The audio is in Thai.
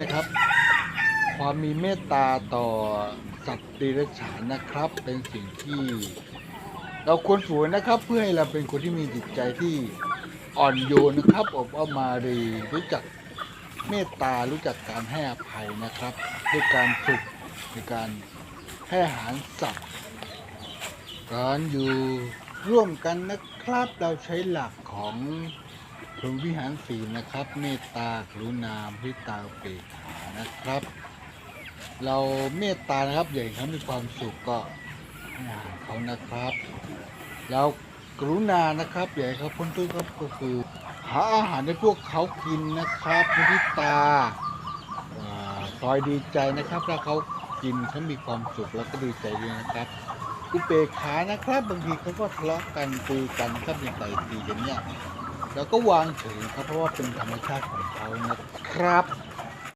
นะครับ ความมีเมตตาต่อสัตว์เดรัจฉานนะครับ เป็นสิ่งที่ เราควรฝืนนะครับ เพื่อให้เราเป็นคนที่มีจิตใจที่อ่อนโยนนะครับอบอ้อมมารีรู้จักเมตตารู้จักการให้อภัยนะครับด้วยการฝึกในการให้อาหารสัตว์การอยู่ร่วมกันนะครับ เราใช้หลักของ พรหมวิหารสีนะครับ เมตตากรุณาพิตาเปกขานะครับ เราเมตตานะครับอย่างเขามีความสุขก็ให้อาหารเขานะครับ แล้วกรุณานะครับอย่าให้เขาพ้นทุกข์ก็คือ หาอาหารให้พวกเขากินนะครับมุทิตาคอยดีใจนะครับถ้าเขากินเขามีความสุขแล้วก็ดีใจด้วยนะครับอุเบกขานะครับ บางทีเขาก็ทะเลาะกันตีกันครับมีต่อยตีกันเนี่ย เราก็วางเฉยนะครับเพราะว่าเป็นธรรมชาติของเขานะครับ